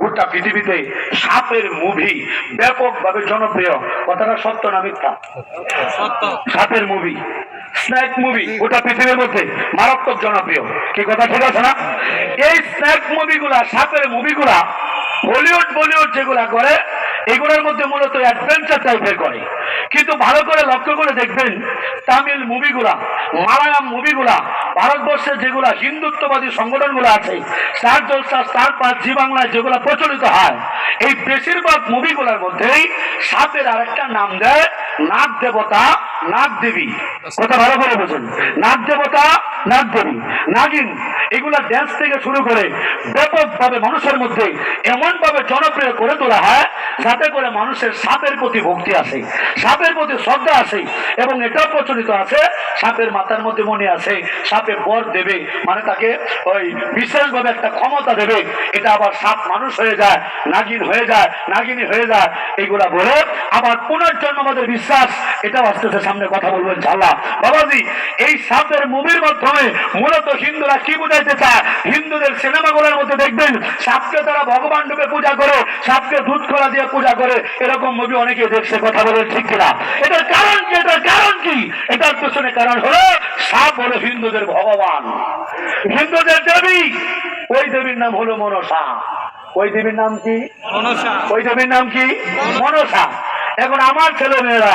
গোটা পৃথিবীতে সাপের মুভি ব্যাপকভাবে জনপ্রিয়। কথাটা সত্য না মিথ্যা? সাপের মুভি স্ন্যাক মুভি গোটা পৃথিবীর মধ্যে মারাত্মক জনপ্রিয়। কি কথা ঠিক আছে না? এই স্ন্যাক মুভিগুলা সাপের মুভিগুলা হলিউড বলিউড যেগুলা করে এগুলোর মধ্যে মূলত অ্যাডভেঞ্চার টাইপের করে। কিন্তু ভালো করে লক্ষ্য করে দেখবেন, তামিল মুভিগুলা মালায়াম মুভিগুলা ভারতবর্ষের যেগুলা হিন্দুত্ববাদী সংগঠনগুলো আছে, স্টার জলসা, স্টার পাঁচ জি বাংলায় যেগুলো প্রচলিত হয়, এই বেশিরভাগ মুভিগুলোর মধ্যেই সাপের আরেকটা নাম দেয় নাগ দেবতা, নাগ দেবী। কথা ভালো করে বোঝেন। নাগ দেবতা, নাগ দেবী। নাগিন এগুলা ড্যান্স থেকে শুরু করে ব্যাপকভাবে মানুষের মধ্যে এমন ভাবে জনপ্রিয় করে তোলা হয়, যাতে করে মানুষের সাপের প্রতি ভক্তি আসে, সাপের প্রতি শ্রদ্ধা আসে এবং এটাও প্রচলিত আছে, সাপের মাথার মধ্যে মনে আছে, সাপে বর দেবে মানে তাকে ওই বিশেষভাবে একটা ক্ষমতা দেবে, এটা আবার সাপ মানুষ হয়ে যায়, নাগিন হয়ে যায়, নাগিনী হয়ে যায়, এইগুলা বলে আবার পুনর্জন্ম আমাদের বিশ্বাস, এটাও আসতেছে সামনে কথা বলব ঝাল্লা বাবাজি, এই সাপের মুভির মাধ্যমে মূলত হিন্দুরা কি বুঝাইতে চায় হিন্দুদের সিনেমাগুলোর মধ্যে দেখবেন সাপকে তারা ভগবান রূপে পূজা করে সাপকে দুধ করা দিয়ে পূজা করে। এরকম মুভি অনেকে দেখছে কথা বলে ঠিক কিনা। এটার কারণ কি? এটার কারণ কি? এটার পেছনে কারণ হলো সাপ হলো হিন্দুদের ভগবান। হিন্দুদের দেবী। ওই দেবীর নাম হলো মনসা। ওই দেবীর নাম কি? মনসা। ওই দেবীর নাম কি? মনসা। এখন আমার ছেলে মেয়েরা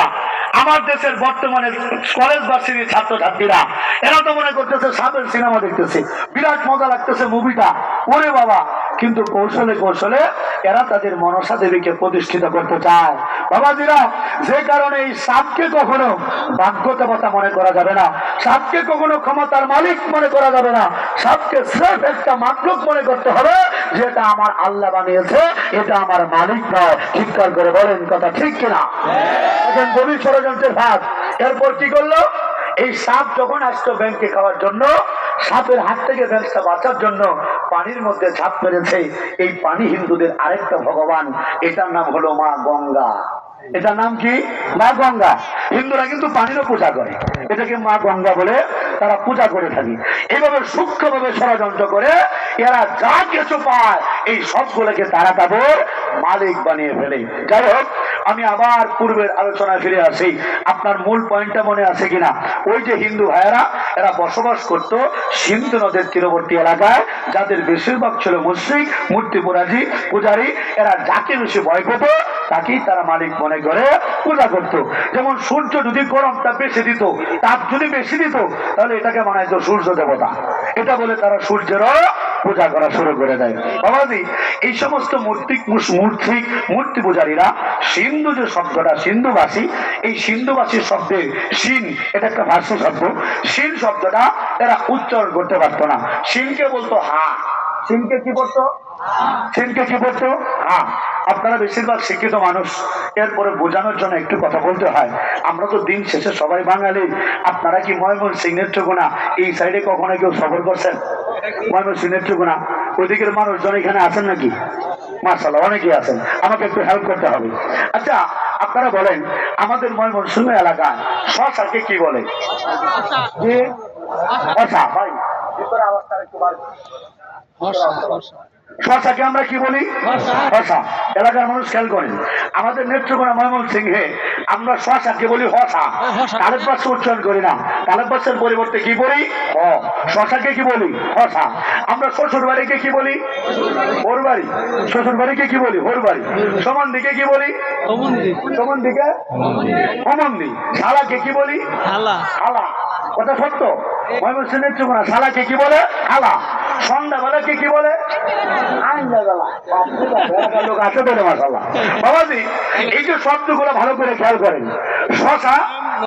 আমার দেশের বর্তমানে কলেজ ভার্সিটির ছাত্রছাত্রীরা, এরা তো মনে করতেছে সাপের সিনেমা দেখতেছে। বিরাট মজা লাগতেছে মুভিটা ওরে বাবা। কিন্তু কৌশলে কৌশলে এরা তাদের মনসা দেবীকে প্রতিষ্ঠিত করতে চায়। বাবাজিরা, যে কারণে এই সাপকে কখনো ভাগ্যদেবতা মনে করা যাবে না। সাপকে কখনো ক্ষমতার মালিক মনে করা যাবে না। সাপকে স্রেফ একটা মাকলুক মনে করতে হবে। যেটা আমার আল্লাহ বানিয়েছে এটা আমার মালিক নয়। চিৎকার করে বলেন কথা ঠিক কিনা? এখন গভীর ষড়যন্ত্রের ভাগ এরপর কি করল? এই সাপ যখন আসতো ব্যাংকে খাওয়ার জন্য সাপের হাত থেকে ব্যাংকটা বাঁচার জন্য পানির মধ্যে ঝাঁপ মেরেছে। এই পানি হিন্দুদের আরেকটা ভগবান। এটার নাম হলো মা গঙ্গা। এটার নাম কি? মা গঙ্গা। হিন্দুরা কিন্তু পানিরও পূজা করে। এটাকে মা গঙ্গা বলে। তারা পূজা করে থাকে। এইভাবে সূক্ষ্মভাবে ষড়যন্ত্র করে এরা যা কিছু পায়, এই সবগুলোকে তারা তাদের মালিক বানিয়ে ফেলে। যাই হোক, আমি আবার পূর্বের আলোচনায় ফিরে আসি। আপনার মূল পয়েন্টটা মনে আছে কিনা? ওই যে হিন্দু ভাইয়েরা, এরা বসবাস করত সিন্ধু নদের তীরবর্তী এলাকায়, যাদের বেশিরভাগ ছিল মুশ্রিক মূর্তি পুরাজি পূজারী, এরা যাকে বেশি ভয় পেত তাকেই তারা মালিক মনে করে পূজা করত। যেমন সূর্য যদি গরমটা বেশি দিত তাপ যদি বেশি দিত তাহলে এটাকে মানাইতো সূর্য দেবতা। এটা বলে তারা সূর্যেরও পূজা করা শুরু করে দেয়। বাবাজি এই সমস্ত মূর্তিক মূর্তিক মূর্তি পূজারীরা সিন্ধু যে শব্দটা সিন্ধুবাসী এই সিন্ধুবাসী শব্দের সিন এটা একটা ভাষ্য শব্দ। সিন শব্দটা এরা উচ্চারণ করতে পারতো না। সিনকে বলতো হা। সিনকে কি বলতো? সিনকে কি বলতো? হা। আপনারা বেশিরভাগ শিক্ষিত মানুষ। এরপরে বোঝানোর জন্য একটু কথা বলতে হয়। আমরা তো দিন শেষে সবাই বাঙালি। আপনারা কি ময়মন সিংহের টুকুনা এই সাইডে কখনো কেউ সফর করছেন? ময়মন সিংহের টুকুনা ওইদিকের মানুষজন এখানে আছেন নাকি? মার্শাল অনেকেই আছেন। আমাকে একটু হেল্প করতে হবে। আচ্ছা আপনারা বলেন আমাদের ময়মনসিংহ এলাকায় শশাকে কি বলে? ভাই। ভিতরে আওয়াজটা একটু বাড়বে। শশাকে আমরা কি বলি? শশা। এলাকার মানুষ খেয়াল করেন আমাদের নেত্রকোনা ময়মন সিংহে আমরা শশাকে বলি হসা। কালের পাশে উচ্চারণ করি না। কালের পাশের পরিবর্তে কি বলি? হ। শশাকে কি বলি? হসা। আমরা শ্বশুর বাড়িকে কি বলি? ওর বাড়ি শ্বশুর বাড়িকে কি বলি? ওর বাড়ি সমান দিকে কি বলি? সমান দিকে হোমন্দি শালাকে কি বলি? হালা হালা কথা সত্য? ময়মনসিংহ নেত্রকোনা শালাকে কি বলে? হালা সন্ধ্যাবেলাকে কি বলে? লোক আছে তো বাবাজি এই যে শব্দগুলো ভালো করে খেয়াল করেন। শশা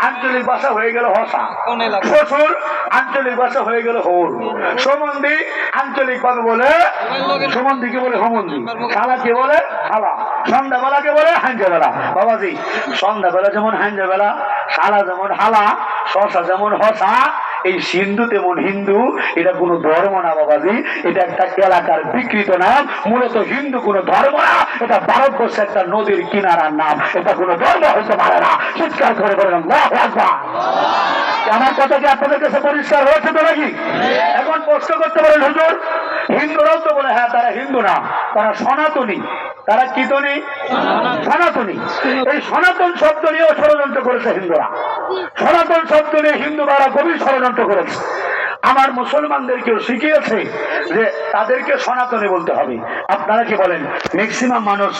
আঞ্চলিক ভাষা হয়ে গেল হসা। শ্বশুর আঞ্চলিক ভাষা হয়ে গেল হোর। সমন্ধি আঞ্চলিক ভাবে বলে সমন্ধিকে বলে সমন্ধি খালাকে বলে? খালা সন্ধ্যাবেলাকে বলে হাঞ্জাবেলা বাবাজি সন্ধ্যাবেলা যেমন হাঞ্জাবেলা খালা যেমন হালা শশা যেমন হসা এই সিন্ধু তেমন হিন্দু, এটা কোনো ধর্ম না বাবাজি, এটা একটা এলাকার বিকৃত নাম, মূলত হিন্দু কোনো ধর্ম না, এটা ভারতবর্ষের একটা নদীর কিনারার নাম, এটা কোনো ধর্ম হতে পারে না। চিৎকার করে আকবার! আমার কথা কি আপনাদের কাছে পরিষ্কার হয়েছে তো নাকি? এখন প্রশ্ন করতে পারেন, হুজুর, হিন্দুরাও তো বলে হ্যাঁ তারা হিন্দু না, তারা সনাতনী। তারা কি তো নেই সনাতনী। এই সনাতন শব্দ নিয়েও ষড়যন্ত্র করেছে হিন্দুরা। সনাতন শব্দ নিয়ে হিন্দুরা গভীর ষড়যন্ত্র করেছে। আমার মুসলমানদেরকেও শিখিয়েছে যে তাদেরকে সনাতনে বলতে হবে। আপনারা কি বলেন? ম্যাক্সিমাম মানুষ